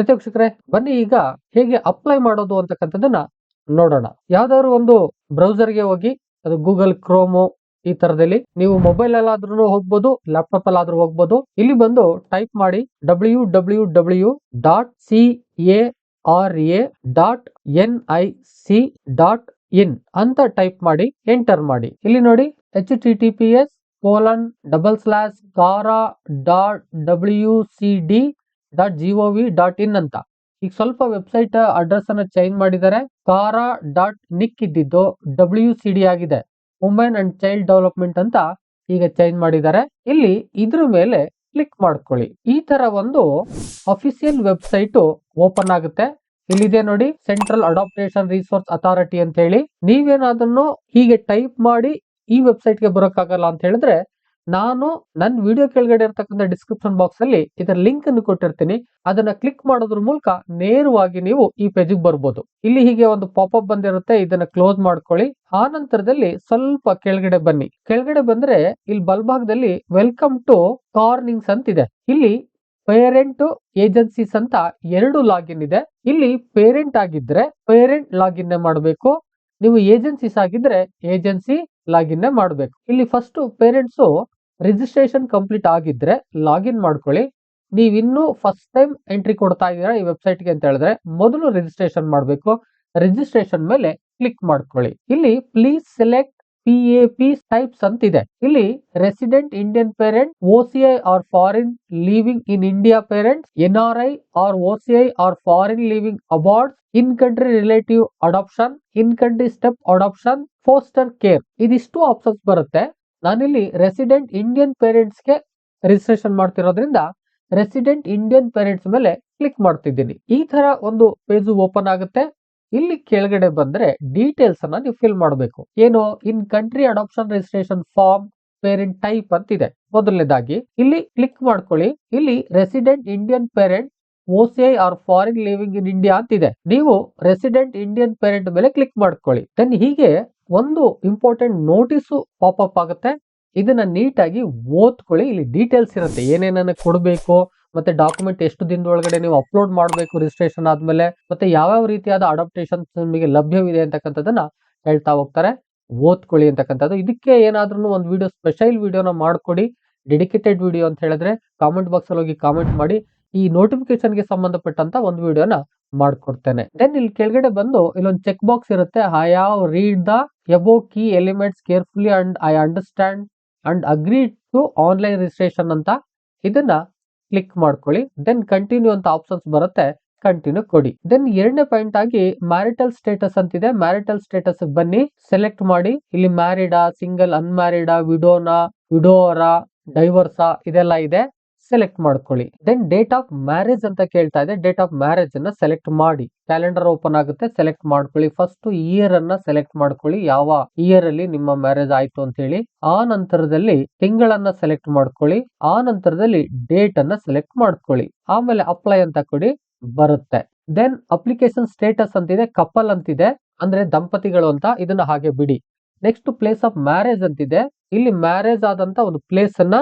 ಪ್ರತಿ ಬನ್ನಿ ಈಗ ಹೇಗೆ ಅಪ್ಲೈ ಮಾಡೋದು ಅಂತಕ್ಕಂಥದ್ದನ್ನ ನೋಡೋಣ. ಯಾವ್ದಾದ್ರು ಒಂದು ಬ್ರೌಸರ್ಗೆ ಹೋಗಿ, ಅದು ಗೂಗಲ್ ಕ್ರೋಮು ಈ ತರದಲ್ಲಿ ನೀವು ಮೊಬೈಲ್ ಅಲ್ಲಾದ್ರೂ ಹೋಗ್ಬೋದು ಲ್ಯಾಪ್ಟಾಪ್ ಅಲ್ಲಾದ್ರೂ ಹೋಗ್ಬೋದು. ಇಲ್ಲಿ ಬಂದು ಟೈಪ್ ಮಾಡಿ W W W dot C A R A dot N I C dot in ಅಂತ ಟೈಪ್ ಮಾಡಿ ಎಂಟರ್ ಮಾಡಿ. ಇಲ್ಲಿ ನೋಡಿ H T T P S colon double slash CARA dot W C D dot V dot in ಅಂತ. ಈಗ ಸ್ವಲ್ಪ website address ಅನ್ನ change ಮಾಡಿದ್ದಾರೆ ಕಾರಾ ಡಾಟ್ ನಿಕ್ ಇದ್ದಿದ್ದು ಡಬ್ಲ್ಯೂ ಸಿ ಡಿ ಆಗಿದೆ. ವುಮೆನ್ ಅಂಡ್ ಚೈಲ್ಡ್ ಡೆವಲಪ್ಮೆಂಟ್ ಅಂತ ಈಗ ಚೇಂಜ್ ಮಾಡಿದ್ದಾರೆ ಇಲ್ಲಿ ಇದ್ರ ಮೇಲೆ ಕ್ಲಿಕ್ ಮಾಡ್ಕೊಳ್ಳಿ. ಈ ತರ ಒಂದು ಅಫಿಷಿಯಲ್ ವೆಬ್ಸೈಟ್ ಓಪನ್ ಆಗುತ್ತೆ. ಇಲ್ಲಿದೆ ನೋಡಿ ಸೆಂಟ್ರಲ್ ಅಡಾಪ್ಟೇಷನ್ ರಿಸೋರ್ಸ್ ಅಥಾರಿಟಿ ಅಂತ ಹೇಳಿ. ನೀವೇನಾದನ್ನು ಹೀಗೆ ಟೈಪ್ ಮಾಡಿ ಈ ವೆಬ್ಸೈಟ್ಗೆ ಬರೋಕ್ಕಾಗಲ್ಲ ಅಂತ ಹೇಳಿದ್ರೆ ನಾನು ನನ್ನ ವಿಡಿಯೋ ಕೆಳಗಡೆ ಇರತಕ್ಕಂಥ ಡಿಸ್ಕ್ರಿಪ್ಷನ್ ಬಾಕ್ಸ್ ಅಲ್ಲಿ ಇದರ ಲಿಂಕ್ ಅನ್ನು ಕೊಟ್ಟಿರ್ತೀನಿ. ಅದನ್ನ ಕ್ಲಿಕ್ ಮಾಡೋದ್ರ ಮೂಲಕ ನೇರವಾಗಿ ನೀವು ಈ ಪೇಜಿಗೆ ಬರ್ಬೋದು. ಇಲ್ಲಿ ಹೀಗೆ ಒಂದು ಪಾಪಪ್ ಬಂದಿರುತ್ತೆ, ಇದನ್ನ ಕ್ಲೋಸ್ ಮಾಡ್ಕೊಳ್ಳಿ. ಆ ನಂತರದಲ್ಲಿ ಸ್ವಲ್ಪ ಕೆಳಗಡೆ ಬನ್ನಿ. ಕೆಳಗಡೆ ಬಂದ್ರೆ ಇಲ್ಲಿ ಬಲ್ಭಾಗದಲ್ಲಿ ವೆಲ್ಕಮ್ ಟು ಕಾರ್ನಿಂಗ್ಸ್ ಅಂತ ಇದೆ ಇಲ್ಲಿ ಪೇರೆಂಟ್ ಏಜೆನ್ಸೀಸ್ ಅಂತ ಎರಡು ಲಾಗಿನ್ ಇದೆ. ಇಲ್ಲಿ ಪೇರೆಂಟ್ ಆಗಿದ್ರೆ ಪೇರೆಂಟ್ ಲಾಗಿನ್ ಮಾಡಬೇಕು. ನೀವು ಏಜೆನ್ಸೀಸ್ ಆಗಿದ್ರೆ ಏಜೆನ್ಸಿ ಲಾಗಿನ್ ಮಾಡಬೇಕು. ಇಲ್ಲಿ ಫಸ್ಟ್ ಪೇರೆಂಟ್ಸ್ ರಿಜಿಸ್ಟ್ರೇಷನ್ ಕಂಪ್ಲೀಟ್ ಆಗಿದ್ರೆ ಲಾಗಿನ್ ಮಾಡ್ಕೊಳ್ಳಿ. ನೀವು ಇನ್ನೂ ಫಸ್ಟ್ ಟೈಮ್ ಎಂಟ್ರಿ ಕೊಡ್ತಾ ಇದ್ದೀರಾ ಈ ವೆಬ್ಸೈಟ್ಗೆ ಅಂತ ಹೇಳಿದ್ರೆ ಮೊದಲು ರಿಜಿಸ್ಟ್ರೇಷನ್ ಮಾಡಬೇಕು. ರಿಜಿಸ್ಟ್ರೇಷನ್ ಮೇಲೆ ಕ್ಲಿಕ್ ಮಾಡ್ಕೊಳ್ಳಿ. ಇಲ್ಲಿ please select P A P types ಅಂತ ಇದೆ ಇಲ್ಲಿ resident Indian parent O C I or foreign living in India parent N R I or OCI or foreign living abroad in country relative adoption in country step adoption foster care ಇದಿಷ್ಟು options ಬರುತ್ತೆ. ನಾನಿಲ್ಲಿ resident Indian ಪೇರೆಂಟ್ಸ್ಗೆ registration ಮಾಡ್ತಿರೋದ್ರಿಂದ resident Indian parents ಮೇಲೆ click ಮಾಡ್ತಿದ್ದೀನಿ. ಈ ತರ ಒಂದು ಪೇಜ್ ಓಪನ್ ಆಗುತ್ತೆ. ಇಲ್ಲಿ ಕೆಳಗಡೆ ಬಂದ್ರೆ ಡೀಟೇಲ್ಸ್ ಅನ್ನ ನೀವು ಫಿಲ್ ಮಾಡಬೇಕು. ಏನು? In country adoption registration form parent type ಅಂತ ಇದೆ ಮೊದಲನೇದಾಗಿ, ಇಲ್ಲಿ ಕ್ಲಿಕ್ ಮಾಡ್ಕೊಳ್ಳಿ. ಇಲ್ಲಿ resident Indian parent OCI or foreign living in India ಅಂತಿದೆ. ನೀವು ರೆಸಿಡೆಂಟ್ ಇಂಡಿಯನ್ ಪೇರೆಂಟ್ ಮೇಲೆ ಕ್ಲಿಕ್ ಮಾಡ್ಕೊಳ್ಳಿ. ದೆನ್ ಹೀಗೆ ಒಂದು ಇಂಪಾರ್ಟೆಂಟ್ ನೋಟಿಸು ಪಾಪಪ್ ಆಗುತ್ತೆ. ಇದನ್ನ ನೀಟಾಗಿ ಓದ್ಕೊಳ್ಳಿ. ಇಲ್ಲಿ ಡೀಟೇಲ್ಸ್ ಇರುತ್ತೆ. ಏನೇನನ್ನ ಕೊಡಬೇಕು, ಮತ್ತೆ ಡಾಕ್ಯುಮೆಂಟ್ ಎಷ್ಟು ದಿನದೊಳಗಡೆ ನೀವು ಅಪ್ಲೋಡ್ ಮಾಡಬೇಕು ರಿಜಿಸ್ಟ್ರೇಷನ್ ಆದ್ಮೇಲೆ, ಮತ್ತೆ ಯಾವ್ಯಾವ ರೀತಿಯಾದ ಅಡಾಪ್ಟೇಷನ್ ನಿಮಗೆ ಲಭ್ಯವಿದೆ ಅಂತಕ್ಕಂಥದ್ದನ್ನ ಹೇಳ್ತಾ ಹೋಗ್ತಾರೆ. ಓದ್ಕೊಳ್ಳಿ ಅಂತಕ್ಕಂಥದ್ದು. ಇದಕ್ಕೆ ಏನಾದ್ರೂ ಒಂದು ವಿಡಿಯೋ ಸ್ಪೆಷಲ್ ವಿಡಿಯೋನ ಮಾಡ್ಕೊಡಿ. ಡೆಡಿಕೇಟೆಡ್ ವಿಡಿಯೋ ಅಂತ ಹೇಳಿದ್ರೆ ಕಾಮೆಂಟ್ ಬಾಕ್ಸ್ ಅಲ್ಲಿ ಹೋಗಿ ಕಾಮೆಂಟ್ ಮಾಡಿ. ಈ ನೋಟಿಫಿಕೇಶನ್ಗೆ ಗೆ ಸಂಬಂಧಪಟ್ಟಂತ ಒಂದು ವಿಡಿಯೋನ ಮಾಡ್ಕೊಡ್ತೇನೆ. ದೆನ್ ಇಲ್ಲಿ ಕೆಳಗಡೆ ಬಂದು ಇಲ್ಲೊಂದು ಚೆಕ್ ಬಾಕ್ಸ್ ಇರುತ್ತೆ. ಯಾವ read the above key elements carefully and I understand and agree to online registration ಅಂತ ಇದನ್ನ ಕ್ಲಿಕ್ ಮಾಡ್ಕೊಳ್ಳಿ. ದೆನ್ ಕಂಟಿನ್ಯೂ ಅಂತ ಆಪ್ಷನ್ಸ್ ಬರುತ್ತೆ. ಕಂಟಿನ್ಯೂ ಕೊಡಿ. ದೆನ್ ಎರಡನೇ ಪಾಯಿಂಟ್ ಆಗಿ ಮ್ಯಾರಿಟಲ್ ಸ್ಟೇಟಸ್ ಅಂತಿದೆ. ಮ್ಯಾರಿಟಲ್ ಸ್ಟೇಟಸ್ ಬನ್ನಿ. ಸೆಲೆಕ್ಟ್ ಮಾಡಿ. ಇಲ್ಲಿ ಮ್ಯಾರಿಡಾ ಸಿಂಗಲ್ ಅನ್ಮ್ಯಾರಿಡಾ ವಿಡೋನಾ ವಿಡೋರಾ ಡೈವರ್ಸಾ ಇದೆಲ್ಲ ಇದೆ. ಸೆಲೆಕ್ಟ್ ಮಾಡ್ಕೊಳ್ಳಿ. ದೆನ್ ಡೇಟ್ ಆಫ್ ಮ್ಯಾರೇಜ್ ಅಂತ ಕೇಳ್ತಾ ಇದೆ. ಡೇಟ್ ಆಫ್ ಮ್ಯಾರೇಜ್ ಅನ್ನ ಸೆಲೆಕ್ಟ್ ಮಾಡಿ. ಕ್ಯಾಲೆಂಡರ್ ಓಪನ್ ಆಗುತ್ತೆ. ಸೆಲೆಕ್ಟ್ ಮಾಡ್ಕೊಳ್ಳಿ. ಫಸ್ಟ್ ಇಯರ್ ಅನ್ನ ಸೆಲೆಕ್ಟ್ ಮಾಡ್ಕೊಳ್ಳಿ. ಯಾವ ಇಯರ್ ಅಲ್ಲಿ ನಿಮ್ಮ ಮ್ಯಾರೇಜ್ ಆಯ್ತು ಅಂತ ಹೇಳಿ. ಆ ನಂತರದಲ್ಲಿ ತಿಂಗಳನ್ನ ಸೆಲೆಕ್ಟ್ ಮಾಡ್ಕೊಳ್ಳಿ. ಆ ನಂತರದಲ್ಲಿ ಡೇಟ್ ಅನ್ನ ಸೆಲೆಕ್ಟ್ ಮಾಡ್ಕೊಳ್ಳಿ. ಆಮೇಲೆ ಅಪ್ಲೈ ಅಂತ ಕೊಡಿ. ಬರುತ್ತೆ. ದೆನ್ ಅಪ್ಲಿಕೇಶನ್ ಸ್ಟೇಟಸ್ ಅಂತಿದೆ. ಕಪಲ್ ಅಂತಿದೆ. ಅಂದ್ರೆ ದಂಪತಿಗಳು ಅಂತ ಇದನ್ನ ಹಾಗೆ ಬಿಡಿ. ನೆಕ್ಸ್ಟ್ ಪ್ಲೇಸ್ ಆಫ್ ಮ್ಯಾರೇಜ್ ಅಂತಿದೆ. ಇಲ್ಲಿ ಮ್ಯಾರೇಜ್ ಆದಂತ ಒಂದು ಪ್ಲೇಸ್ ಅನ್ನ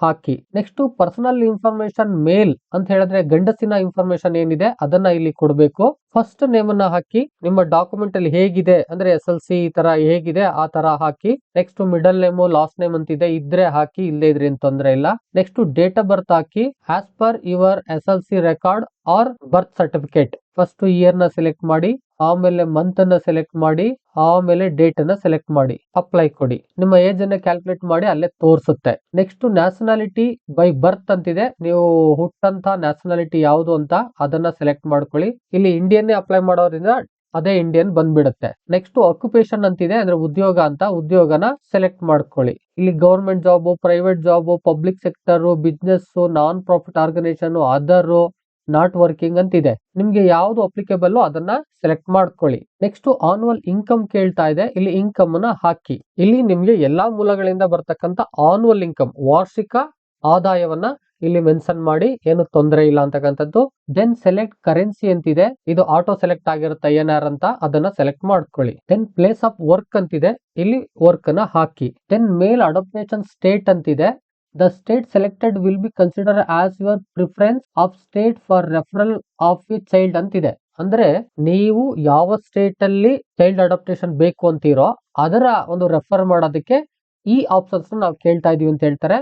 ಹಾಕಿ. ನೆಕ್ಸ್ಟ್ ಪರ್ಸನಲ್ ಇನ್ಫಾರ್ಮೇಶನ್ ಮೇಲ್ ಅಂತ ಹೇಳಿದ್ರೆ ಗಂಡಸಿನ ಇನ್ಫಾರ್ಮೇಶನ್ ಏನಿದೆ ಅದನ್ನ ಇಲ್ಲಿ ಕೊಡಬೇಕು. ಫಸ್ಟ್ ನೇಮ್ ಅನ್ನ ಹಾಕಿ, ನಿಮ್ಮ ಡಾಕ್ಯುಮೆಂಟ್ ಅಲ್ಲಿ ಹೇಗಿದೆ, ಅಂದ್ರೆ ಎಸ್ ಎಲ್ ಸಿ ಈ ತರ ಹೇಗಿದೆ, ಆ ತರ ಹಾಕಿ next middle name last name ಅಂತಿದೆ, ಇದ್ರೆ ಹಾಕಿ ಇಲ್ಲದೇ ಇದ್ರೆ ಏನ್ ತೊಂದ್ರೆ ಇಲ್ಲ. Next date of birth hockey as per your S L C record or birth certificate first ಇಯರ್ನ select ಮಾಡಿ, ಆಮೇಲೆ ಮಂತ್ ಅನ್ನ ಸೆಲೆಕ್ಟ್ ಮಾಡಿ, ಆಮೇಲೆ ಡೇಟ್ ಅನ್ನ ಸೆಲೆಕ್ಟ್ ಮಾಡಿ ಅಪ್ಲೈ ಕೊಡಿ. ನಿಮ್ಮ ಏಜ್ ಅನ್ನ ಕ್ಯಾಲ್ಕುಲೇಟ್ ಮಾಡಿ, ಅಲ್ಲೇ ತೋರಿಸುತ್ತೆ. ನೆಕ್ಸ್ಟ್ ನ್ಯಾಷನಾಲಿಟಿ ಬೈ ಬರ್ತ್ ಅಂತಿದೆ, ನೀವು ಹುಟ್ಟಂತ ನ್ಯಾಷನಾಲಿಟಿ ಯಾವುದು ಅಂತ, ಅದನ್ನ ಸೆಲೆಕ್ಟ್ ಮಾಡ್ಕೊಳ್ಳಿ. ಇಲ್ಲಿ ಇಂಡಿಯನ್ ಅಪ್ಲೈ ಮಾಡೋದ್ರಿಂದ ಅದೇ ಇಂಡಿಯನ್ ಬಂದ್ಬಿಡುತ್ತೆ. ನೆಕ್ಸ್ಟ್ ಆಕ್ಯುಪೇಷನ್ ಅಂತಿದೆ, ಅಂದ್ರೆ ಉದ್ಯೋಗ ಅಂತ. ಉದ್ಯೋಗನ ಸೆಲೆಕ್ಟ್ ಮಾಡ್ಕೊಳ್ಳಿ. ಇಲ್ಲಿ government job private job public sector business non profit organisation other not working ಅಂತ ಇದೆ ನಿಮ್ಗೆ ಯಾವ್ದು ಅಪ್ಲಿಕೇಬಲ್ ಅದನ್ನ ಸೆಲೆಕ್ಟ್ ಮಾಡ್ಕೊಳ್ಳಿ. ನೆಕ್ಸ್ಟ್ ಆನ್ಯುವಲ್ ಇನ್ಕಮ್ ಕೇಳ್ತಾ ಇದೆ. ಇಲ್ಲಿ ಇನ್ಕಮ್ ಅನ್ನ ಹಾಕಿ. ಇಲ್ಲಿ ನಿಮ್ಗೆ ಎಲ್ಲಾ ಮೂಲಗಳಿಂದ ಬರ್ತಕ್ಕಂತ ಆನ್ಯುವಲ್ ಇನ್ಕಮ್ ವಾರ್ಷಿಕ ಆದಾಯವನ್ನ ಇಲ್ಲಿ ಮೆನ್ಷನ್ ಮಾಡಿ ಏನು ತೊಂದರೆ ಇಲ್ಲ ಅಂತಕ್ಕಂಥದ್ದು. ದೆನ್ ಸೆಲೆಕ್ಟ್ ಕರೆನ್ಸಿ ಅಂತಿದೆ. ಇದು ಆಟೋ ಸೆಲೆಕ್ಟ್ ಆಗಿರುತ್ತೆ ಏನಾರ ಅಂತ. ಅದನ್ನ ಸೆಲೆಕ್ಟ್ ಮಾಡ್ಕೊಳ್ಳಿ. ದೆನ್ ಪ್ಲೇಸ್ ಆಫ್ ವರ್ಕ್ ಅಂತಿದೆ. ಇಲ್ಲಿ ವರ್ಕ್ ಅನ್ನ ಹಾಕಿ. ದೆನ್ ಮೇಲ್ ಅಡಾಪ್ಟೇಷನ್ ಸ್ಟೇಟ್ ಅಂತಿದೆ. The state selected will be consider as your preference of state for referral of you child ಅಂತಿದೆ. ಅಂದ್ರೆ ನೀವು ಯಾವ ಸ್ಟೇಟ್ ಅಲ್ಲಿ ಚೈಲ್ಡ್ ಅಡಾಪ್ಟೇಷನ್ ಬೇಕು ಅಂತೀರೋ ಅದರ ಒಂದು ರೆಫರ್ ಮಾಡೋದಕ್ಕೆ ಈ ಆಪ್ಷನ್ಸ್ ನಾವು ಕೇಳ್ತಾ ಇದೀವಿ ಅಂತ ಹೇಳ್ತಾರೆ.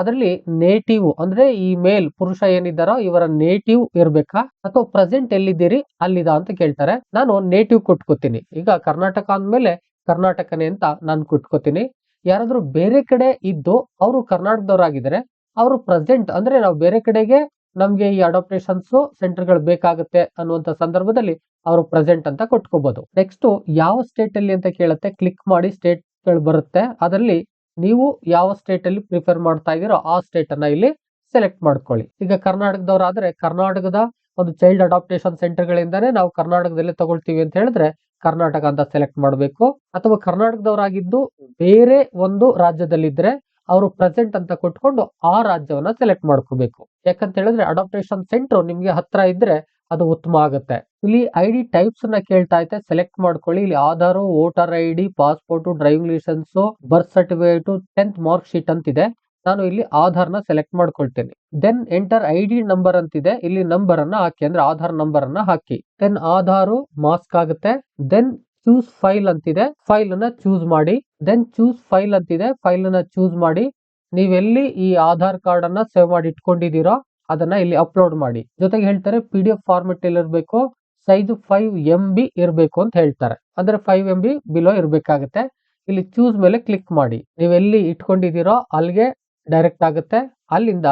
ಅದರಲ್ಲಿ ನೇಟಿವ್ ಅಂದ್ರೆ ಈ ಮೇಲ್ ಪುರುಷ ಏನಿದ್ದಾರೋ ಇವರ ನೇಟಿವ್ ಇರ್ಬೇಕಾ? ಅಥವಾ ಪ್ರೆಸೆಂಟ್ ಎಲ್ಲಿದ್ದೀರಿ? ಅಲ್ಲಿದ ಅಂತ ಕೇಳ್ತಾರೆ. ನಾನು ನೇಟಿವ್ ಕೊಟ್ಕೋತೀನಿ. ಈಗ ಕರ್ನಾಟಕ ಅಂದ್ಮೇಲೆ ಕರ್ನಾಟಕನೇ ಅಂತ ನಾನು ಕೊಟ್ಕೋತೀನಿ. ಯಾರಾದ್ರೂ ಬೇರೆ ಕಡೆ ಇದ್ದು ಅವರು ಕರ್ನಾಟಕದವರಾಗಿದ್ದಾರೆ, ಅವರು ಪ್ರೆಸೆಂಟ್ ಅಂದ್ರೆ ನಾವು ಬೇರೆ ಕಡೆಗೆ ನಮ್ಗೆ ಈ ಅಡಾಪ್ಟೇಷನ್ಸ್ ಸೆಂಟರ್ಗಳು ಬೇಕಾಗುತ್ತೆ ಅನ್ನುವಂತ ಸಂದರ್ಭದಲ್ಲಿ ಅವರು ಪ್ರೆಸೆಂಟ್ ಅಂತ ಕೊಟ್ಕೋಬಹುದು ನೆಕ್ಸ್ಟ್ ಯಾವ ಸ್ಟೇಟ್ ಅಲ್ಲಿ ಅಂತ ಕೇಳುತ್ತೆ? ಕ್ಲಿಕ್ ಮಾಡಿ ಸ್ಟೇಟ್ಗಳು ಬರುತ್ತೆ. ಅದರಲ್ಲಿ ನೀವು ಯಾವ ಸ್ಟೇಟ್ ಅಲ್ಲಿ ಪ್ರಿಫರ್ ಮಾಡ್ತಾ ಇದೀರೋ ಆ ಸ್ಟೇಟ್ ಅನ್ನ ಇಲ್ಲಿ ಸೆಲೆಕ್ಟ್ ಮಾಡ್ಕೊಳ್ಳಿ. ಈಗ ಕರ್ನಾಟಕದವರಾದ್ರೆ ಕರ್ನಾಟಕದ ಒಂದು ಚೈಲ್ಡ್ ಅಡಾಪ್ಟೇಷನ್ ಸೆಂಟರ್ ಗಳಿಂದಾನೇ ನಾವು ಕರ್ನಾಟಕದಲ್ಲಿ ತಗೊಳ್ತೀವಿ ಅಂತ ಹೇಳಿದ್ರೆ ಕರ್ನಾಟಕ ಅಂತ ಸೆಲೆಕ್ಟ್ ಮಾಡಬೇಕು. ಅಥವಾ ಕರ್ನಾಟಕದವರಾಗಿದ್ದು ಬೇರೆ ಒಂದು ರಾಜ್ಯದಲ್ಲಿದ್ದರೆ ಅವರು ಪ್ರೆಸೆಂಟ್ ಅಂತ ಕೊಟ್ಕೊಂಡು ಆ ರಾಜ್ಯವನ್ನ ಸೆಲೆಕ್ಟ್ ಮಾಡ್ಕೋಬೇಕು. ಯಾಕಂತ ಹೇಳಿದ್ರೆ ಅಡಾಪ್ಟೇಷನ್ ಸೆಂಟರ್ ನಿಮ್ಗೆ ಹತ್ರ ಇದ್ರೆ ಅದು ಉತ್ತಮ ಆಗುತ್ತೆ. ಇಲ್ಲಿ ಐ ಡಿ ಟೈಪ್ಸ್ನ ಕೇಳ್ತಾ ಇದೆ ಸೆಲೆಕ್ಟ್ ಮಾಡ್ಕೊಳ್ಳಿ. ಇಲ್ಲಿ Aadhaar voter I D passport driving licence birth certificate tenth mark sheet ಅಂತಿದೆ. ನಾನು ಇಲ್ಲಿ ಆಧಾರ್ನ select ಮಾಡ್ಕೊಳ್ತೇನೆ. Then enter I D number ಅಂತಿದೆ. ಇಲ್ಲಿ ನಂಬರ್ ಅನ್ನ ಹಾಕಿ, ಅಂದ್ರೆ ಆಧಾರ್ ನಂಬರ್ ಅನ್ನ ಹಾಕಿ. ದೆನ್ ಆಧಾರ್ ಮಾಸ್ಕ್ ಆಗುತ್ತೆ. ದೆನ್ ಚೂಸ್ ಫೈಲ್ ಅಂತಿದೆ. ಫೈಲ್ ಅನ್ನ ಚೂಸ್ ಮಾಡಿ. ದೆನ್ ಚೂಸ್ ಫೈಲ್ ಅಂತಿದೆ. ಫೈಲ್ ಅನ್ನ ಚೂಸ್ ಮಾಡಿ. ನೀವೆಲ್ಲಿ ಈ ಆಧಾರ್ ಕಾರ್ಡ್ ಅನ್ನ ಸೇವ್ ಮಾಡಿ ಇಟ್ಕೊಂಡಿದ್ದೀರೋ ಅದನ್ನ ಇಲ್ಲಿ ಅಪ್ಲೋಡ್ ಮಾಡಿ. ಜೊತೆಗೆ ಹೇಳ್ತಾರೆ ಪಿ ಡಿ ಎಫ್ ಫಾರ್ಮೆಟ್ ಅಲ್ಲಿ ಇರಬೇಕು ಸೈಜ್ ಫೈವ್ ಎಂ ಬಿ ಇರಬೇಕು ಅಂತ ಹೇಳ್ತಾರೆ. ಅಂದ್ರೆ ಫೈವ್ ಎಂ ಬಿ ಬಿಲೋ ಇರಬೇಕಾಗುತ್ತೆ. ಇಲ್ಲಿ ಚೂಸ್ ಮೇಲೆ ಕ್ಲಿಕ್ ಮಾಡಿ. ನೀವು ಎಲ್ಲಿ ಇಟ್ಕೊಂಡಿದ್ದೀರೋ ಅಲ್ಲಿಗೆ ಡೈರೆಕ್ಟ್ ಆಗುತ್ತೆ. ಅಲ್ಲಿಂದ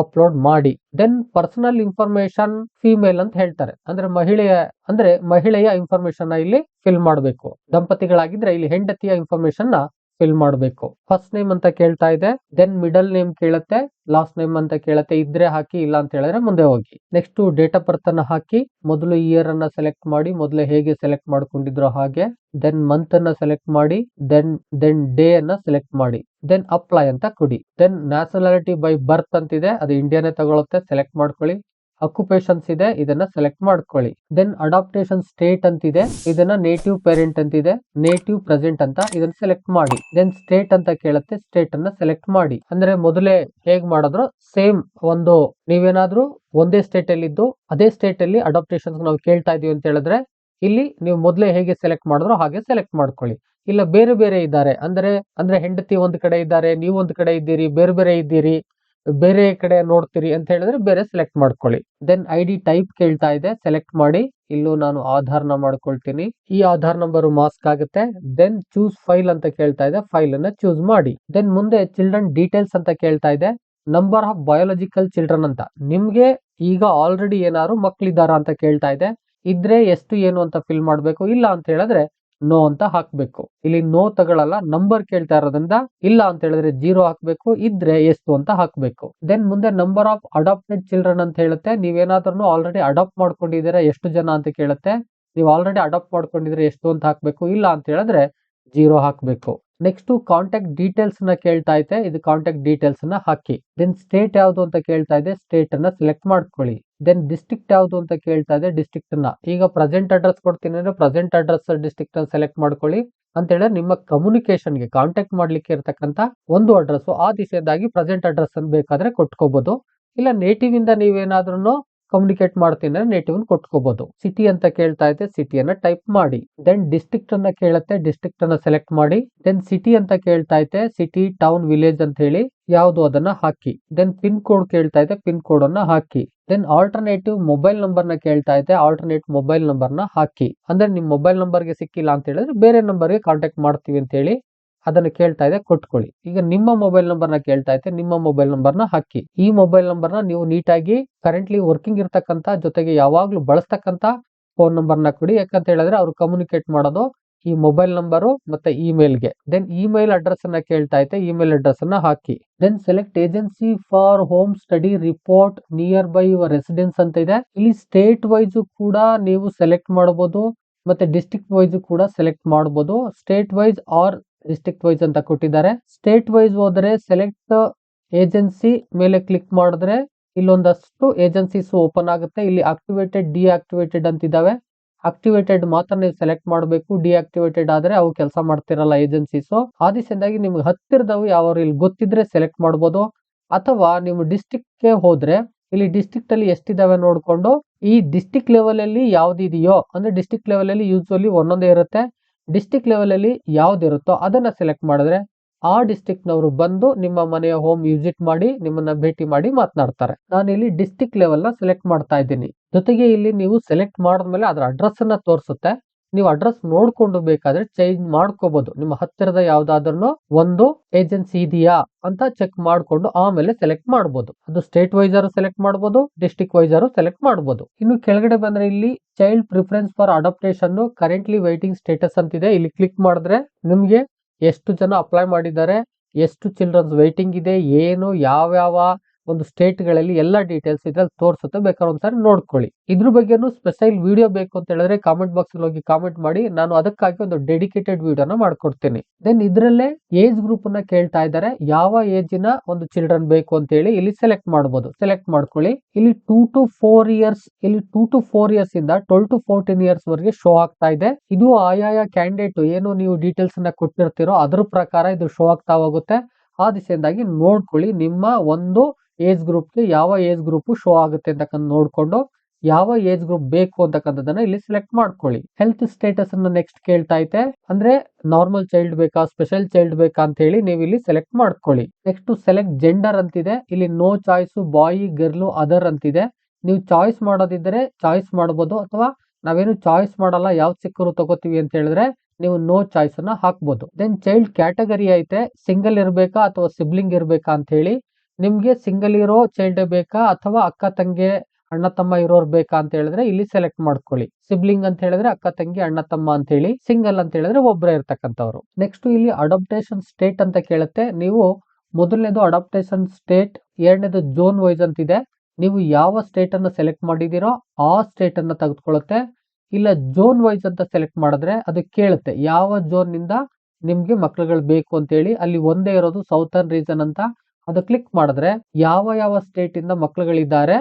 ಅಪ್ಲೋಡ್ ಮಾಡಿ. ದೆನ್ ಪರ್ಸನಲ್ ಇನ್ಫಾರ್ಮೇಶನ್ ಫಿಮೇಲ್ ಅಂತ ಹೇಳ್ತಾರೆ. ಅಂದ್ರೆ ಮಹಿಳೆಯ ಅಂದ್ರೆ ಮಹಿಳೆಯ ಇನ್ಫಾರ್ಮೇಶನ್ ಇಲ್ಲಿ ಫಿಲ್ ಮಾಡಬೇಕು. ದಂಪತಿಗಳಾಗಿದ್ರೆ ಇಲ್ಲಿ ಹೆಂಡತಿಯ ಇನ್ಫಾರ್ಮೇಶನ್ನ ಫಿಲ್ ಮಾಡಬೇಕು. ಫಸ್ಟ್ ನೇಮ್ ಅಂತ ಕೇಳ್ತಾ ಇದೆ ದೆನ್ ಮಿಡಲ್ ನೇಮ್ ಕೇಳುತ್ತೆ ಲಾಸ್ಟ್ ನೇಮ್ ಅಂತ ಕೇಳುತ್ತೆ, ಇದ್ರೆ ಹಾಕಿ, ಇಲ್ಲ ಅಂತ ಹೇಳಿದ್ರೆ ಮುಂದೆ ಹೋಗಿ. ನೆಕ್ಸ್ಟ್ ಡೇಟ್ ಆಫ್ ಬರ್ತ್ ಅನ್ನ ಹಾಕಿ, ಮೊದಲು ಇಯರ್ ಅನ್ನ ಸೆಲೆಕ್ಟ್ ಮಾಡಿ, ಮೊದಲು ಹೇಗೆ ಸೆಲೆಕ್ಟ್ ಮಾಡ್ಕೊಂಡಿದ್ರೋ ಹಾಗೆ ದೆನ್ ಮಂತ್ ಅನ್ನ ಸೆಲೆಕ್ಟ್ ಮಾಡಿ ದೆನ್ ದೆನ್ ಡೇ ಅನ್ನ ಸೆಲೆಕ್ಟ್ ಮಾಡಿ. ದೆನ್ ಅಪ್ಲೈ ಅಂತ ಕೊಡಿ. ದೆನ್ ನ್ಯಾಷನಾಲಿಟಿ ಬೈ ಬರ್ತ್ ಅಂತಿದೆ, ಅದು ಇಂಡಿಯಾನೇ ತಗೊಳುತ್ತೆ ಸೆಲೆಕ್ಟ್ ಮಾಡ್ಕೊಳ್ಳಿ. ಅಕ್ಯುಪೇಷನ್ಸ್ ಇದೆ, ಇದನ್ನ ಸೆಲೆಕ್ಟ್ ಮಾಡ್ಕೊಳ್ಳಿ. ದೆನ್ ಅಡಾಪ್ಟೇಷನ್ ಸ್ಟೇಟ್ ಅಂತಿದೆ, ಇದನ್ನ ನೇಟಿವ್ ಪೇರೆಂಟ್ ಅಂತಿದೆ ನೇಟಿವ್ ಪ್ರೆಸೆಂಟ್ ಅಂತ ಇದನ್ನ ಸೆಲೆಕ್ಟ್ ಮಾಡಿ. ದೆನ್ ಸ್ಟೇಟ್ ಅಂತ ಕೇಳುತ್ತೆ ಸ್ಟೇಟ್ ಅನ್ನ ಸೆಲೆಕ್ಟ್ ಮಾಡಿ. ಅಂದ್ರೆ ಮೊದಲೇ ಹೇಗ್ ಮಾಡಿದ್ರು ಸೇಮ್ ಒಂದು, ನೀವೇನಾದ್ರೂ ಒಂದೇ ಸ್ಟೇಟ್ ಅಲ್ಲಿ ಇದ್ದು, ಅದೇ ಸ್ಟೇಟ್ ಅಲ್ಲಿ ಅಡಾಪ್ಟೇಷನ್ಸ್ ನಾವು ಕೇಳ್ತಾ ಇದೀವಿ ಅಂತ ಹೇಳಿದ್ರೆ, ಇಲ್ಲಿ ನೀವು ಮೊದಲೇ ಹೇಗೆ ಸೆಲೆಕ್ಟ್ ಮಾಡಿದ್ರು ಹಾಗೆ ಸೆಲೆಕ್ಟ್ ಮಾಡ್ಕೊಳ್ಳಿ. ಇಲ್ಲ ಬೇರೆ ಬೇರೆ ಇದ್ದಾರೆ, ಅಂದ್ರೆ ಅಂದ್ರೆ ಹೆಂಡತಿ ಒಂದ್ ಕಡೆ ಇದ್ದಾರೆ, ನೀವು ಒಂದ್ ಕಡೆ ಇದ್ದೀರಿ, ಬೇರೆ ಬೇರೆ ಇದ್ದೀರಿ ಬೇರೆ ಕಡೆ ನೋಡ್ತೀರಿ ಅಂತ ಹೇಳಿದ್ರೆ ಬೇರೆ ಸೆಲೆಕ್ಟ್ ಮಾಡ್ಕೊಳ್ಳಿ. ದೆನ್ ಐ ಡಿ ಟೈಪ್ ಕೇಳ್ತಾ ಇದೆ ಸೆಲೆಕ್ಟ್ ಮಾಡಿ. ಇಲ್ಲೂ ನಾನು ಆಧಾರ್ನ ಮಾಡ್ಕೊಳ್ತೀನಿ. ಈ ಆಧಾರ್ ನಂಬರ್ ಮಾಸ್ಕ್ ಆಗುತ್ತೆ. ದೆನ್ ಚೂಸ್ ಫೈಲ್ ಅಂತ ಕೇಳ್ತಾ ಇದೆ ಫೈಲ್ ಅನ್ನ ಚೂಸ್ ಮಾಡಿ. ದೆನ್ ಮುಂದೆ ಚಿಲ್ಡ್ರನ್ ಡೀಟೇಲ್ಸ್ ಅಂತ ಕೇಳ್ತಾ ಇದೆ. ನಂಬರ್ ಆಫ್ ಬಯೋಲಾಜಿಕಲ್ ಚಿಲ್ಡ್ರನ್ ಅಂತ. ನಿಮ್ಗೆ ಈಗ ಆಲ್ರೆಡಿ ಏನಾದ್ರು ಮಕ್ಳಿದಾರ ಅಂತ ಕೇಳ್ತಾ ಇದೆ. ಇದ್ರೆ ಎಷ್ಟು, ಏನು ಅಂತ ಫಿಲ್ ಮಾಡಬೇಕು? ಇಲ್ಲ ಅಂತ ಹೇಳಿದ್ರೆ ನೋ ಅಂತ ಹಾಕ್ಬೇಕು. ಇಲ್ಲಿ ನೋ ತಗೊಳಲ್ಲ, ನಂಬರ್ ಕೇಳ್ತಾ ಇರೋದ್ರಿಂದ ಇಲ್ಲ ಅಂತ ಹೇಳಿದ್ರೆ ಜೀರೋ ಹಾಕ್ಬೇಕು, ಇದ್ರೆ ಎಷ್ಟು ಅಂತ ಹಾಕ್ಬೇಕು. ದೆನ್ ಮುಂದೆ ನಂಬರ್ ಆಫ್ ಅಡಾಪ್ಟೆಡ್ ಚಿಲ್ಡ್ರನ್ ಅಂತ ಹೇಳುತ್ತೆ. ನೀವೇನಾದ್ರೂ ಆಲ್ರೆಡಿ ಅಡಾಪ್ಟ್ ಮಾಡ್ಕೊಂಡಿದ್ದೀರಾ, ಎಷ್ಟು ಜನ ಅಂತ ಕೇಳುತ್ತೆ. ನೀವು ಆಲ್ರೆಡಿ ಅಡಾಪ್ಟ್ ಮಾಡ್ಕೊಂಡಿದ್ರೆ ಎಷ್ಟು ಅಂತ ಹಾಕ್ಬೇಕು, ಇಲ್ಲ ಅಂತ ಹೇಳಿದ್ರೆ ಜೀರೋ ಹಾಕ್ಬೇಕು. ನೆಕ್ಸ್ಟ್ ಕಾಂಟ್ಯಾಕ್ಟ್ ಡೀಟೇಲ್ಸ್ನ ಕೇಳ್ತಾ ಇದೆ ಇದು ಕಾಂಟ್ಯಾಕ್ಟ್ ಡೀಟೇಲ್ಸ್ನ ಹಾಕಿ. ದೆನ್ ಸ್ಟೇಟ್ ಯಾವ್ದು ಅಂತ ಕೇಳ್ತಾ ಇದೆ ಸ್ಟೇಟ್ ಅನ್ನ ಸೆಲೆಕ್ಟ್ ಮಾಡ್ಕೊಳ್ಳಿ. ದೆನ್ ಡಿಸ್ಟಿಕ್ಟ್ ಯಾವುದು ಅಂತ ಕೇಳ್ತಾ ಇದೆ ಡಿಸ್ಟಿಕ್ಟ್ನ. ಈಗ ಪ್ರೆಸೆಂಟ್ ಅಡ್ರೆಸ್ ಕೊಡ್ತೀನಿ ಅಂದ್ರೆ ಪ್ರೆಸೆಂಟ್ ಅಡ್ರೆಸ್ ಡಿಸ್ಟಿಕ್ಟ್ ಅನ್ನು ಸೆಲೆಕ್ಟ್ ಮಾಡ್ಕೊಳ್ಳಿ. ಅಂತ ಹೇಳಿದ್ರೆ ನಿಮ್ಮ ಕಮ್ಯುನಿಕೇಶನ್ಗೆ ಕಾಂಟ್ಯಾಕ್ಟ್ ಮಾಡ್ಲಿಕ್ಕೆ ಇರತಕ್ಕಂತ ಒಂದು ಅಡ್ರೆಸ್ ಆ ದಿಸೆಯದಾಗಿ ಪ್ರೆಸೆಂಟ್ ಅಡ್ರೆಸ್ ಅನ್ನು ಬೇಕಾದ್ರೆ ಕೊಟ್ಕೋಬಹುದು ಇಲ್ಲ ನೇಟಿವ್ ಇಂದ ನೀವೇನಾದ್ರೂ ಕಮ್ಯುನಿಕೇಟ್ ಮಾಡ್ತೀನಿ ಅಂದ್ರೆ ನೇಟಿವ್ ಕೊಟ್ಕೋಬಹುದು ಸಿಟಿ ಅಂತ ಕೇಳ್ತಾ ಇದೆ ಸಿಟಿಯನ್ನ ಟೈಪ್ ಮಾಡಿ. ದೆನ್ ಡಿಸ್ಟ್ರಿಕ್ಟ್ ಅನ್ನ ಕೇಳುತ್ತೆ ಡಿಸ್ಟ್ರಿಕ್ಟ್ ಅನ್ನ ಸೆಲೆಕ್ಟ್ ಮಾಡಿ. ದೆನ್ ಸಿಟಿ ಅಂತ ಕೇಳ್ತಾ ಇದೆ ಸಿಟಿ ಟೌನ್ ವಿಲೇಜ್ ಅಂತ ಹೇಳಿ ಯಾವುದು ಅದನ್ನ ಹಾಕಿ. ದೆನ್ ಪಿನ್ ಕೋಡ್ ಕೇಳ್ತಾ ಇದೆ ಪಿನ್ ಕೋಡ್ ಅನ್ನ ಹಾಕಿ. ದೆನ್ ಆಲ್ಟರ್ನೇಟಿವ್ ಮೊಬೈಲ್ ನಂಬರ್ನ ಕೇಳ್ತಾ ಇದೆ ಆಲ್ಟರ್ನೇಟ್ ಮೊಬೈಲ್ ನಂಬರ್ನ ಹಾಕಿ. ಅಂದ್ರೆ ನಿಮ್ ಮೊಬೈಲ್ ನಂಬರ್ಗೆ ಸಿಕ್ಕಿಲ್ಲ ಅಂತ ಹೇಳಿದ್ರೆ ಬೇರೆ ನಂಬರ್ಗೆ ಕಾಂಟ್ಯಾಕ್ಟ್ ಮಾಡ್ತೀವಿ ಅಂತ ಹೇಳಿ ಅದನ್ನ ಕೇಳ್ತಾ ಇದೆ, ಕೊಟ್ಕೊಳ್ಳಿ. ಈಗ ನಿಮ್ಮ ಮೊಬೈಲ್ ನಂಬರ್ನ ಕೇಳ್ತಾ ಇದೆ ನಿಮ್ಮ ಮೊಬೈಲ್ ನಂಬರ್ನ ಹಾಕಿ. ಈ ಮೊಬೈಲ್ ನಂಬರ್ನ ನೀವು ನೀಟಾಗಿ ಕರೆಂಟ್ಲಿ ವರ್ಕಿಂಗ್ ಇರ್ತಕ್ಕಂತ ಜೊತೆಗೆ ಯಾವಾಗಲೂ ಬಳಸ್ತಕ್ಕಂತ ಫೋನ್ ನಂಬರ್ನ ಕೊಡಿ. ಯಾಕಂತ ಹೇಳಿದ್ರೆ ಅವ್ರು ಕಮ್ಯುನಿಕೇಟ್ ಮಾಡೋದು ಈ ಮೊಬೈಲ್ ನಂಬರು ಮತ್ತೆ ಇಮೇಲ್ಗೆ ದೆನ್ ಇಮೇಲ್ ಅಡ್ರೆಸ್ ಅನ್ನ ಕೇಳ್ತಾ ಇದೆ ಇಮೇಲ್ ಅಡ್ರೆಸ್ ಅನ್ನ ಹಾಕಿ. Then select agency for home study report nearby your residence ಅಂತ ಇದೆ. ಇಲ್ಲಿ ಸ್ಟೇಟ್ ವೈಸ್ ಕೂಡ ನೀವು ಸೆಲೆಕ್ಟ್ ಮಾಡಬಹುದು ಮತ್ತೆ ಡಿಸ್ಟ್ರಿಕ್ಟ್ ವೈಸ್ ಕೂಡ ಸೆಲೆಕ್ಟ್ ಮಾಡಬಹುದು state wise or district wise ಅಂತ ಕೊಟ್ಟಿದ್ದಾರೆ. ಸ್ಟೇಟ್ ವೈಸ್ ಹೋದ್ರೆ ಸೆಲೆಕ್ಟ್ ಏಜೆನ್ಸಿ ಮೇಲೆ ಕ್ಲಿಕ್ ಮಾಡಿದ್ರೆ ಇಲ್ಲೊಂದಷ್ಟು ಏಜೆನ್ಸೀಸ್ ಓಪನ್ ಆಗುತ್ತೆ. ಇಲ್ಲಿ ಆಕ್ಟಿವೇಟೆಡ್ ಡಿಆಕ್ಟಿವೇಟೆಡ್ ಅಂತಿದಾವೆ ಆಕ್ಟಿವೇಟೆಡ್ ಮಾತ್ರ ನೀವು ಸೆಲೆಕ್ಟ್ ಮಾಡಬೇಕು. ಡಿಆಕ್ಟಿವೇಟೆಡ್ ಆದ್ರೆ ಅವು ಕೆಲಸ ಮಾಡ್ತಿರಲ್ಲ ಏಜೆನ್ಸೀಸ್ ಆ ನಿಮ್ಗೆ ಹತ್ತಿರದವು ಯಾವ ಇಲ್ಲಿ ಗೊತ್ತಿದ್ರೆ ಸೆಲೆಕ್ಟ್ ಮಾಡ್ಬೋದು. ಅಥವಾ ನೀವು ಡಿಸ್ಟಿಕ್ಗೆ ಹೋದ್ರೆ ಇಲ್ಲಿ ಡಿಸ್ಟ್ರಿಕ್ಟ್ ಅಲ್ಲಿ ಎಷ್ಟಿದಾವೆ ನೋಡ್ಕೊಂಡು ಈ ಡಿಸ್ಟಿಕ್ ಲೆವೆಲ್ ಅಲ್ಲಿ ಯಾವ್ದಿದೆಯೋ ಅಂದ್ರೆ ಡಿಸ್ಟಿಕ್ ಲೆವೆಲ್ ಅಲ್ಲಿ ಯೂಸ್ವಲಿ ಒಂದೊಂದೇ ಇರುತ್ತೆ. ಡಿಸ್ಟಿಕ್ ಲೆವೆಲಲ್ಲಿ ಯಾವ್ದಿರುತ್ತೋ ಅದನ್ನ ಸೆಲೆಕ್ಟ್ ಮಾಡಿದ್ರೆ ಆ ಡಿಸ್ಟಿಕ್ನವರು ಬಂದು ನಿಮ್ಮ ಮನೆಯ ಹೋಮ್ ವಿಸಿಟ್ ಮಾಡಿ ನಿಮ್ಮನ್ನ ಭೇಟಿ ಮಾಡಿ ಮಾತನಾಡ್ತಾರೆ. ನಾನು ಇಲ್ಲಿ ಡಿಸ್ಟಿಕ್ ಲೆವೆಲ್ನ ಸೆಲೆಕ್ಟ್ ಮಾಡ್ತಾ ಇದ್ದೀನಿ. ಜೊತೆಗೆ ಇಲ್ಲಿ ನೀವು ಸೆಲೆಕ್ಟ್ ಮಾಡಿದ್ಮೇಲೆ ಅದರ ಅಡ್ರೆಸ್ ಅನ್ನ ತೋರಿಸುತ್ತೆ. ನೀವು ಅಡ್ರೆಸ್ ನೋಡ್ಕೊಂಡು ಬೇಕಾದ್ರೆ ಚೇಂಜ್ ಮಾಡ್ಕೋಬಹುದು ನಿಮ್ಮ ಹತ್ತಿರದ ಯಾವ್ದಾದ್ರು ಒಂದು ಏಜೆನ್ಸಿ ಇದೆಯಾ ಅಂತ ಚೆಕ್ ಮಾಡ್ಕೊಂಡು ಆಮೇಲೆ ಸೆಲೆಕ್ಟ್ ಮಾಡಬಹುದು ಅದು ಸ್ಟೇಟ್ ವೈಸರ್ ಸೆಲೆಕ್ಟ್ ಮಾಡಬಹುದು ಡಿಸ್ಟಿಕ್ ವೈಸರ್ ಸೆಲೆಕ್ಟ್ ಮಾಡಬಹುದು ಇನ್ನು ಕೆಳಗಡೆ ಬಂದ್ರೆ ಇಲ್ಲಿ child preference for adaptation currently waiting status ಅಂತಿದೆ. ಇಲ್ಲಿ ಕ್ಲಿಕ್ ಮಾಡಿದ್ರೆ ನಿಮ್ಗೆ ಎಷ್ಟು ಜನ ಅಪ್ಲೈ ಮಾಡಿದ್ದಾರೆ, ಎಷ್ಟು ಚಿಲ್ಡ್ರನ್ಸ್ ವೈಟಿಂಗ್ ಇದೆ, ಏನು, ಯಾವ್ಯಾವ ಒಂದು ಸ್ಟೇಟ್ಗಳಲ್ಲಿ ಎಲ್ಲ ಡೀಟೇಲ್ಸ್ ಇದ್ರಲ್ಲಿ ತೋರಿಸುತ್ತೆ. ಬೇಕಾದ್ರೆ ಒಂದ್ಸರಿ ನೋಡ್ಕೊಳ್ಳಿ. ಇದ್ರ ಬಗ್ಗೆನೂ ಸ್ಪೆಷಲ್ ವಿಡಿಯೋ ಬೇಕು ಅಂತ ಹೇಳಿದ್ರೆ ಕಾಮೆಂಟ್ ಬಾಕ್ಸ್ ಹೋಗಿ ಕಾಮೆಂಟ್ ಮಾಡಿ. ನಾನು ಅದಕ್ಕಾಗಿ ಒಂದು ಡೆಡಿಕೇಟೆಡ್ ವಿಡಿಯೋನ ಮಾಡ್ಕೊಡ್ತೀನಿ. ದೆನ್ ಇದ್ರಲ್ಲೇ ಏಜ್ ಗ್ರೂಪ್ನ ಕೇಳ್ತಾ ಇದ್ದಾರೆ. ಯಾವ ಏಜಿನ ಒಂದು ಚಿಲ್ಡ್ರನ್ ಬೇಕು ಅಂತ ಹೇಳಿ ಇಲ್ಲಿ ಸೆಲೆಕ್ಟ್ ಮಾಡಬಹುದು ಸೆಲೆಕ್ಟ್ ಮಾಡ್ಕೊಳ್ಳಿ. ಇಲ್ಲಿ ಟೂ ಟು ಫೋರ್ ಇಯರ್ಸ್ ಇಲ್ಲಿ ಟೂ ಟು ಫೋರ್ ಇಯರ್ಸ್ ಇಂದ ಟ್ವೆಲ್ ಟು ಫೋರ್ಟೀನ್ ಇಯರ್ಸ್ ವರೆಗೆ ಶೋ ಆಗ್ತಾ ಇದೆ. ಇದು ಆಯಾಯ ಕ್ಯಾಂಡಿಡೇಟ್ ಏನು ನೀವು ಡೀಟೇಲ್ಸ್ ಅನ್ನ ಕೊಟ್ಟಿರ್ತೀರೋ ಅದ್ರ ಪ್ರಕಾರ ಇದು ಶೋ ಆಗ್ತಾ ಹೋಗುತ್ತೆ. ಆ ದಿಸೆಯಿಂದಾಗಿ ನೋಡ್ಕೊಳ್ಳಿ. ನಿಮ್ಮ ಒಂದು ಏಜ್ ಗ್ರೂಪ್ಗೆ ಯಾವ ಏಜ್ ಗ್ರೂಪ್ ಶೋ ಆಗುತ್ತೆ ಅಂತಕ್ಕಂಥ ನೋಡ್ಕೊಂಡು ಯಾವ ಏಜ್ ಗ್ರೂಪ್ ಬೇಕು ಅಂತಕ್ಕಂಥದ್ದನ್ನ ಇಲ್ಲಿ ಸೆಲೆಕ್ಟ್ ಮಾಡ್ಕೊಳ್ಳಿ. ಹೆಲ್ತ್ ಸ್ಟೇಟಸ್ ಅನ್ನ ನೆಕ್ಸ್ಟ್ ಕೇಳ್ತಾ ಐತೆ ಅಂದ್ರೆ ನಾರ್ಮಲ್ ಚೈಲ್ಡ್ ಬೇಕಾ ಸ್ಪೆಷಲ್ ಚೈಲ್ಡ್ ಬೇಕಾ ಅಂತ ಹೇಳಿ ನೀವು ಇಲ್ಲಿ ಸೆಲೆಕ್ಟ್ ಮಾಡ್ಕೊಳ್ಳಿ. ನೆಕ್ಸ್ಟ್ ಸೆಲೆಕ್ಟ್ ಜೆಂಡರ್ ಅಂತಿದೆ. ಇಲ್ಲಿ no choice boy girl other ಅಂತಿದೆ. ನೀವು ಚಾಯ್ಸ್ ಮಾಡೋದಿದ್ರೆ ಚಾಯ್ಸ್ ಮಾಡಬಹುದು ಅಥವಾ ನಾವೇನು ಚಾಯ್ಸ್ ಮಾಡಲ್ಲ ಯಾವ ಸಿಕ್ಕರು ತಗೋತೀವಿ ಅಂತ ಹೇಳಿದ್ರೆ ನೀವು ನೋ ಚಾಯ್ಸ್ ಅನ್ನ ಹಾಕ್ಬೋದು. ದೆನ್ ಚೈಲ್ಡ್ ಕ್ಯಾಟಗರಿ ಐತೆ. ಸಿಂಗಲ್ ಇರಬೇಕಾ ಅಥವಾ ಸಿಬ್ಲಿಂಗ್ ಇರಬೇಕಾ ಅಂತ ಹೇಳಿ ನಿಮ್ಗೆ ಸಿಂಗಲ್ ಇರೋ ಚೈಲ್ಡ್ ಬೇಕಾ ಅಥವಾ ಅಕ್ಕ, ತಂಗಿ, ಅಣ್ಣ, ತಮ್ಮ ಇರೋರು ಬೇಕಾ ಅಂತ ಹೇಳಿದ್ರೆ ಇಲ್ಲಿ ಸೆಲೆಕ್ಟ್ ಮಾಡ್ಕೊಳ್ಳಿ. ಸಿಬ್ಲಿಂಗ್ ಅಂತ ಹೇಳಿದ್ರೆ ಅಕ್ಕ, ತಂಗಿ, ಅಣ್ಣ, ತಮ್ಮ ಅಂತ ಹೇಳಿ ಸಿಂಗಲ್ ಅಂತ ಹೇಳಿದ್ರೆ ಒಬ್ಬರೇ ಇರ್ತಕ್ಕಂಥವ್ರು. ನೆಕ್ಸ್ಟ್ ಇಲ್ಲಿ ಅಡಾಪ್ಟೇಷನ್ ಸ್ಟೇಟ್ ಅಂತ ಕೇಳುತ್ತೆ. ನೀವು ಮೊದಲನೇದು ಅಡಾಪ್ಟೇಷನ್ ಸ್ಟೇಟ್ ಎರಡನೇದು ಜೋನ್ ವೈಸ್ ಅಂತಿದೆ ನೀವು ಯಾವ ಸ್ಟೇಟ್ ಅನ್ನ ಸೆಲೆಕ್ಟ್ ಮಾಡಿದೀರೋ ಆ ಸ್ಟೇಟ್ ಅನ್ನ ತೆಗೆದುಕೊಳ್ಳುತ್ತೆ. ಇಲ್ಲ ಜೋನ್ ವೈಸ್ ಅಂತ ಸೆಲೆಕ್ಟ್ ಮಾಡಿದ್ರೆ ಅದು ಕೇಳುತ್ತೆ. ಯಾವ ಜೋನ್ನಿಂದ ನಿಮ್ಗೆ ಮಕ್ಳುಗಳು ಬೇಕು ಅಂತ ಹೇಳಿ, ಅಲ್ಲಿ ಒಂದೇ ಇರೋದು ಸೌತರ್ನ್ ರೀಜನ್ ಅಂತ. ಅದು ಕ್ಲಿಕ್ ಮಾಡಿದ್ರೆ ಯಾವ ಯಾವ ಸ್ಟೇಟ್ ಇಂದ ಮಕ್ಕಳುಗಳಿದ್ದಾರೆ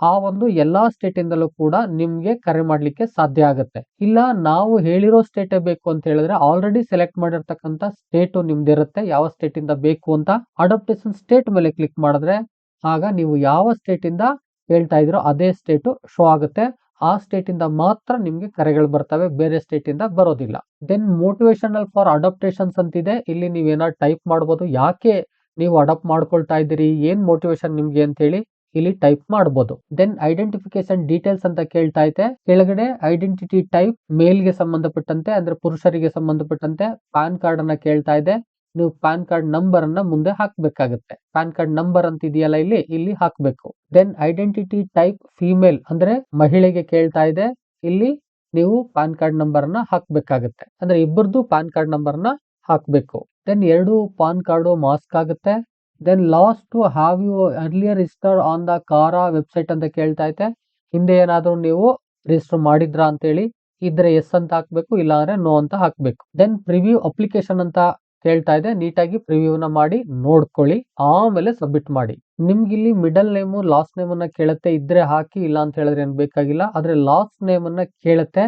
ಆ ಒಂದು ಎಲ್ಲಾ ಸ್ಟೇಟ್ ಇಂದಲೂ ಕೂಡ ನಿಮ್ಗೆ ಕರೆ ಮಾಡ್ಲಿಕ್ಕೆ ಸಾಧ್ಯ ಆಗುತ್ತೆ. ಇಲ್ಲ, ನಾವು ಹೇಳಿರೋ ಸ್ಟೇಟ್ ಬೇಕು ಅಂತ ಹೇಳಿದ್ರೆ ಆಲ್ರೆಡಿ ಸೆಲೆಕ್ಟ್ ಮಾಡಿರ್ತಕ್ಕಂಥ ಸ್ಟೇಟ್ ನಿಮ್ದಿರುತ್ತೆ, ಯಾವ ಸ್ಟೇಟ್ ಇಂದ ಬೇಕು ಅಂತ ಅಡಾಪ್ಟೇಷನ್ ಸ್ಟೇಟ್ ಮೇಲೆ ಕ್ಲಿಕ್ ಮಾಡಿದ್ರೆ ಆಗ ನೀವು ಯಾವ ಸ್ಟೇಟ್ ಇಂದ ಹೇಳ್ತಾ ಇದ್ರೋ ಅದೇ ಸ್ಟೇಟ್ ಶೋ ಆಗುತ್ತೆ. ಆ ಸ್ಟೇಟ್ ಇಂದ ಮಾತ್ರ ನಿಮ್ಗೆ ಕರೆಗಳು ಬರ್ತವೆ, ಬೇರೆ ಸ್ಟೇಟ್ ಇಂದ ಬರೋದಿಲ್ಲ. ದೆನ್ ಮೋಟಿವೇಶನಲ್ ಫಾರ್ ಅಡಾಪ್ಟೇಷನ್ಸ್ ಅಂತಿದೆ. ಇಲ್ಲಿ ನೀವೇನಾದ್ರು ಟೈಪ್ ಮಾಡ್ಬೋದು, ಯಾಕೆ ನೀವು ಅಡಾಪ್ಟ್ ಮಾಡ್ಕೊಳ್ತಾ ಇದ್ದೀರಿ, ಏನು ಮೋಟಿವೇಶನ್ ನಿಮಗೆ ಅಂತ ಹೇಳಿ ಇಲ್ಲಿ ಟೈಪ್ ಮಾಡಬಹುದು ದೆನ್ ಐಡೆಂಟಿಫಿಕೇಶನ್ ಡೀಟೇಲ್ಸ್ ಅಂತ ಕೇಳ್ತಾ ಐತೆ ಕೆಳಗಡೆ ಐಡೆಂಟಿಟಿ ಟೈಪ್ ಮೇಲ್ಗೆ ಸಂಬಂಧಪಟ್ಟಂತೆ, ಅಂದ್ರೆ ಪುರುಷರಿಗೆ ಸಂಬಂಧಪಟ್ಟಂತೆ ಪ್ಯಾನ್ ಕಾರ್ಡ್ ಅನ್ನ ಕೇಳ್ತಾ ಇದೆ ನೀವು ಪ್ಯಾನ್ ಕಾರ್ಡ್ ನಂಬರ್ ಅನ್ನ ಮುಂದೆ ಹಾಕ್ಬೇಕಾಗುತ್ತೆ. ಪ್ಯಾನ್ ಕಾರ್ಡ್ ನಂಬರ್ ಅಂತ ಇದೆಯಲ್ಲ ಇಲ್ಲಿ ಇಲ್ಲಿ ಹಾಕ್ಬೇಕು. ದೆನ್ ಐಡೆಂಟಿಟಿ ಟೈಪ್ ಫಿಮೇಲ್ ಅಂದ್ರೆ ಮಹಿಳೆಗೆ ಕೇಳ್ತಾ ಇದೆ ಇಲ್ಲಿ ನೀವು ಪ್ಯಾನ್ ಕಾರ್ಡ್ ನಂಬರ್ ಅನ್ನ ಹಾಕ್ಬೇಕಾಗುತ್ತೆ. ಅಂದ್ರೆ ಇಬ್ಬರದು ಪ್ಯಾನ್ ಕಾರ್ಡ್ ನಂಬರ್ನ ಹಾಕ್ಬೇಕು. ದೆನ್ ಎರಡು ಪಾನ್ ಕಾರ್ಡು ಮಾಸ್ಕ್ ಆಗುತ್ತೆ. Then last two have you earlier registered on the CARA website ಅಂತ ಕೇಳ್ತಾ ಐತೆ ಹಿಂದೆ ಏನಾದರೂ ನೀವು ರಿಜಿಸ್ಟರ್ ಮಾಡಿದ್ರಾ ಅಂತ ಹೇಳಿ ಇದ್ರೆ ಎಸ್ ಅಂತ ಹಾಕ್ಬೇಕು ಇಲ್ಲ ಅಂದ್ರೆ ನೋ ಅಂತ ಹಾಕ್ಬೇಕು. ದೆನ್ ಪ್ರಿವ್ಯೂ ಅಪ್ಲಿಕೇಶನ್ ಅಂತ ಕೇಳ್ತಾ ಇದೆ ನೀಟಾಗಿ ಪ್ರಿವ್ಯೂನ ಮಾಡಿ, ನೋಡ್ಕೊಳ್ಳಿ, ಆಮೇಲೆ ಸಬ್ಮಿಟ್ ಮಾಡಿ. ನಿಮ್ಗೆ ಇಲ್ಲಿ ಮಿಡಲ್ ನೇಮು ಲಾಸ್ಟ್ ನೇಮ್ ಅನ್ನ ಕೇಳುತ್ತೆ, ಇದ್ರೆ ಹಾಕಿ, ಇಲ್ಲ ಅಂತ ಹೇಳಿದ್ರೆ ಏನು ಬೇಕಾಗಿಲ್ಲ. ಆದ್ರೆ ಲಾಸ್ಟ್ ನೇಮ್ ಅನ್ನ ಕೇಳುತ್ತೆ.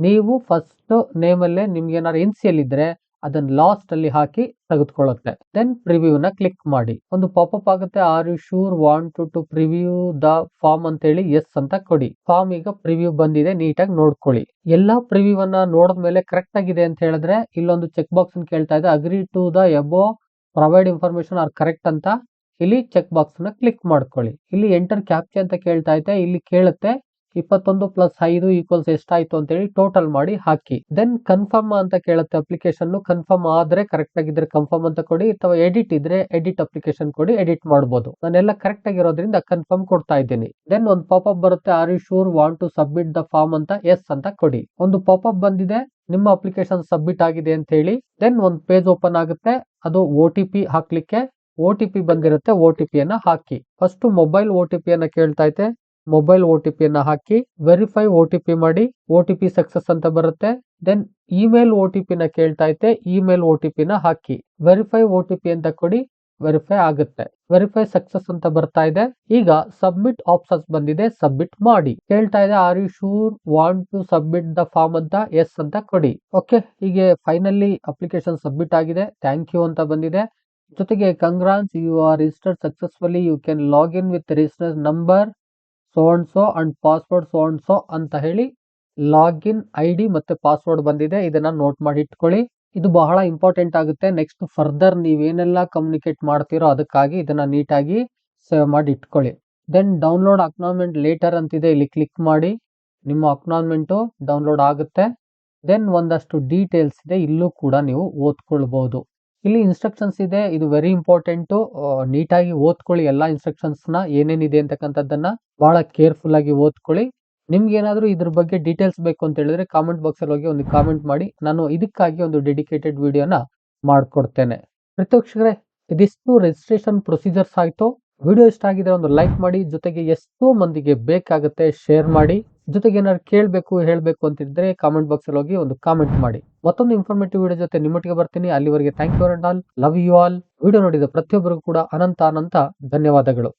ನೀವು ಫಸ್ಟ್ ನೇಮ್ ಅಲ್ಲೇ ನಿಮ್ಗೆ ಏನಾದ್ರು ಎಲ್ ಇದ್ರೆ ಅದನ್ನ ಲಾಸ್ಟ್ ಅಲ್ಲಿ ಹಾಕಿ ತೆಗೆದುಕೊಳ್ಳುತ್ತೆ. ದೆನ್ ಪ್ರಿವ್ಯೂ ನ ಕ್ಲಿಕ್ ಮಾಡಿ. ಒಂದು ಪಾಪಪ್ ಆಗುತ್ತೆ are you sure want to to preview the form ಅಂತ ಹೇಳಿ ಎಸ್ ಅಂತ ಕೊಡಿ. ಫಾರ್ಮ್ ಈಗ ಪ್ರಿವ್ಯೂ ಬಂದಿದೆ, ನೀಟಾಗಿ ನೋಡ್ಕೊಳ್ಳಿ. ಎಲ್ಲಾ ಪ್ರಿವ್ಯೂ ಅನ್ನ ನೋಡಿದ್ಮೇಲೆ ಕರೆಕ್ಟ್ ಆಗಿದೆ ಅಂತ ಹೇಳಿದ್ರೆ, ಇಲ್ಲೊಂದು ಚೆಕ್ ಬಾಕ್ಸ್ ಕೇಳ್ತಾ ಇದೆ agree to the above provide information are correct ಅಂತ ಇಲ್ಲಿ ಚೆಕ್ ಬಾಕ್ಸ್ನ ಕ್ಲಿಕ್ ಮಾಡ್ಕೊಳ್ಳಿ. ಇಲ್ಲಿ ಎಂಟರ್ ಕ್ಯಾಪ್ಚೆ ಅಂತ ಕೇಳ್ತಾ ಇದೆ, ಇಲ್ಲಿ ಕೇಳುತ್ತೆ ಇಪ್ಪತ್ತೊಂದು ಪ್ಲಸ್ ಐದು ಈಕ್ವಲ್ಸ್ ಎಷ್ಟಾಯ್ತು ಅಂತ ಹೇಳಿ ಟೋಟಲ್ ಮಾಡಿ ಹಾಕಿ. ದೆನ್ ಕನ್ಫರ್ಮ್ ಅಂತ ಕೇಳುತ್ತೆ ಅಪ್ಲಿಕೇಶನ್ ಕನ್ಫರ್ಮ್ ಆದ್ರೆ ಕರೆಕ್ಟ್ ಆಗಿದ್ರೆ ಕನ್ಫರ್ಮ್ ಅಂತ ಕೊಡಿ, ಅಥವಾ ಎಡಿಟ್ ಇದ್ರೆ ಎಡಿಟ್ ಅಪ್ಲಿಕೇಶನ್ ಕೊಡಿ ಎಡಿಟ್ ಮಾಡಬಹುದು ನಾನೆಲ್ಲ ಕರೆಕ್ಟ್ ಆಗಿರೋದ್ರಿಂದ ಕನ್ಫರ್ಮ್ ಕೊಡ್ತಾ ಇದ್ದೀನಿ. ದೆನ್ ಒಂದು ಪಾಪಪ್ ಬರುತ್ತೆ are you sure want to submit the form ಅಂತ ಎಸ್ ಅಂತ ಕೊಡಿ. ಒಂದು ಪಾಪಪ್ ಬಂದಿದೆ, ನಿಮ್ಮ ಅಪ್ಲಿಕೇಶನ್ ಸಬ್ಮಿಟ್ ಆಗಿದೆ ಅಂತ ಹೇಳಿ ದೆನ್ ಒಂದು ಪೇಜ್ ಓಪನ್ ಆಗುತ್ತೆ, ಅದು ಒ ಟಿ ಪಿ ಹಾಕ್ಲಿಕ್ಕೆ ಒ ಟಿ ಪಿ ಬಂದಿರುತ್ತೆ ಒ ಟಿ ಪಿಯನ್ನು ಹಾಕಿ. ಫಸ್ಟ್ ಮೊಬೈಲ್ ಓ ಟಿ ಪಿಯನ್ನು ಕೇಳ್ತಾ ಐತೆ ಮೊಬೈಲ್ ಒ ಟಿ ಪಿಯನ್ನು ಹಾಕಿ ವೆರಿಫೈ ಒ ಟಿ ಪಿ ಮಾಡಿ ಒ ಟಿ ಪಿ ಸಕ್ಸಸ್ ಅಂತ ಬರುತ್ತೆ. ದೆನ್ ಇಮೇಲ್ ಒ ಟಿ ಪಿನ ಕೇಳ್ತಾ ಐತೆ ಇಮೇಲ್ ಒ ಟಿ ಪಿನ ಹಾಕಿ. ವೆರಿಫೈ ಒ ಟಿ ಪಿ ಅಂತ ಕೊಡಿ ವೆರಿಫೈ ಆಗುತ್ತೆ. ವೆರಿಫೈ ಸಕ್ಸಸ್ ಅಂತ ಬರ್ತಾ ಇದೆ. ಈಗ ಸಬ್ಮಿಟ್ ಆಪ್ಷನ್ಸ್ ಬಂದಿದೆ ಸಬ್ಮಿಟ್ ಮಾಡಿ. ಕೇಳ್ತಾ ಇದೆ are you sure want to submit the form ಅಂತ ಎಸ್ ಅಂತ ಕೊಡಿ. ಓಕೆ ಹೀಗೆ ಫೈನಲಿ ಅಪ್ಲಿಕೇಶನ್ ಸಬ್ಮಿಟ್ ಆಗಿದೆ. ಥ್ಯಾಂಕ್ ಯು ಅಂತ ಬಂದಿದೆ. ಜೊತೆಗೆ congrats you are registered successfully you can log in with register number so and so and password so and so ಅಂತ ಹೇಳಿ ಲಾಗಿನ್ ಐ ಡಿ ಮತ್ತೆ ಪಾಸ್ವರ್ಡ್ ಬಂದಿದೆ. ಇದನ್ನ ನೋಟ್ ಮಾಡಿ ಇಟ್ಕೊಳ್ಳಿ. ಇದು ಬಹಳ ಇಂಪಾರ್ಟೆಂಟ್ ಆಗುತ್ತೆ. ನೆಕ್ಸ್ಟ್ ಫರ್ದರ್ ನೀವೇನೆಲ್ಲ ಕಮ್ಯುನಿಕೇಟ್ ಮಾಡ್ತೀರೋ ಅದಕ್ಕಾಗಿ ಇದನ್ನ ನೀಟಾಗಿ ಸೇವ್ ಮಾಡಿ ಇಟ್ಕೊಳ್ಳಿ. ದೆನ್ ಡೌನ್ಲೋಡ್ ಅಕ್ನಾಲ್ಮೆಂಟ್ ಲೇಟರ್ ಅಂತಿದೆ. ಇಲ್ಲಿ ಕ್ಲಿಕ್ ಮಾಡಿ. ನಿಮ್ಮ ಅಕ್ನಾಲ್ಮೆಂಟು ಡೌನ್ಲೋಡ್ ಆಗುತ್ತೆ. ದೆನ್ ಒಂದಷ್ಟು ಡೀಟೇಲ್ಸ್ ಇದೆ. ಇಲ್ಲೂ ಕೂಡ ನೀವು ಓದ್ಕೊಳ್ಬಹುದು ಇಲ್ಲಿ ಇನ್ಸ್ಟ್ರಕ್ಷನ್ಸ್ ಇದೆ. ಇದು ವೆರಿ ಇಂಪಾರ್ಟೆಂಟು ನೀಟಾಗಿ ಓದ್ಕೊಳ್ಳಿ ಎಲ್ಲ ಇನ್ಸ್ಟ್ರಕ್ಷನ್ಸ್ನ ಏನೇನಿದೆ ಅಂತಕ್ಕಂಥದ್ದನ್ನ ಬಹಳ ಕೇರ್ಫುಲ್ ಆಗಿ ಓದ್ಕೊಳ್ಳಿ. ನಿಮ್ಗೆ ಏನಾದರೂ ಇದ್ರ ಬಗ್ಗೆ ಡೀಟೇಲ್ಸ್ ಬೇಕು ಅಂತ ಹೇಳಿದ್ರೆ ಕಾಮೆಂಟ್ ಬಾಕ್ಸಲ್ಲಿ ಹೋಗಿ ಒಂದು ಕಾಮೆಂಟ್ ಮಾಡಿ. ನಾನು ಇದಕ್ಕಾಗಿ ಒಂದು ಡೆಡಿಕೇಟೆಡ್ ವಿಡಿಯೋನ ಮಾಡಿಕೊಡ್ತೇನೆ. ಪ್ರತ್ಯಕ್ಷರೇ ಇದಿಷ್ಟು ರಿಜಿಸ್ಟ್ರೇಷನ್ ಪ್ರೊಸೀಜರ್ಸ್ ಆಯಿತು. ವಿಡಿಯೋ ಇಷ್ಟ ಆಗಿದ್ರೆ ಒಂದು ಲೈಕ್ ಮಾಡಿ. ಜೊತೆಗೆ ಎಷ್ಟೋ ಮಂದಿಗೆ ಬೇಕಾಗುತ್ತೆ ಶೇರ್ ಮಾಡಿ. ಜೊತೆಗೆ ಏನಾದ್ರು ಕೇಳಬೇಕು, ಹೇಳಬೇಕು ಅಂತಿದ್ರೆ ಕಾಮೆಂಟ್ ಬಾಕ್ಸ್ ಅಲ್ಲಿ ಹೋಗಿ ಒಂದು ಕಾಮೆಂಟ್ ಮಾಡಿ. ಮತ್ತೊಂದು ಇನ್ಫಾರ್ಮೇಟಿವ್ ವಿಡಿಯೋ ಜೊತೆ ನಿಮ್ಮೊಟ್ಟಿಗೆ ಬರ್ತೀನಿ. ಅಲ್ಲಿವರೆಗೆ thank you and all love you all video ನೋಡಿದ ಪ್ರತಿಯೊಬ್ಬರಿಗೂ ಕೂಡ ಅನಂತ ಅನಂತ ಧನ್ಯವಾದಗಳು.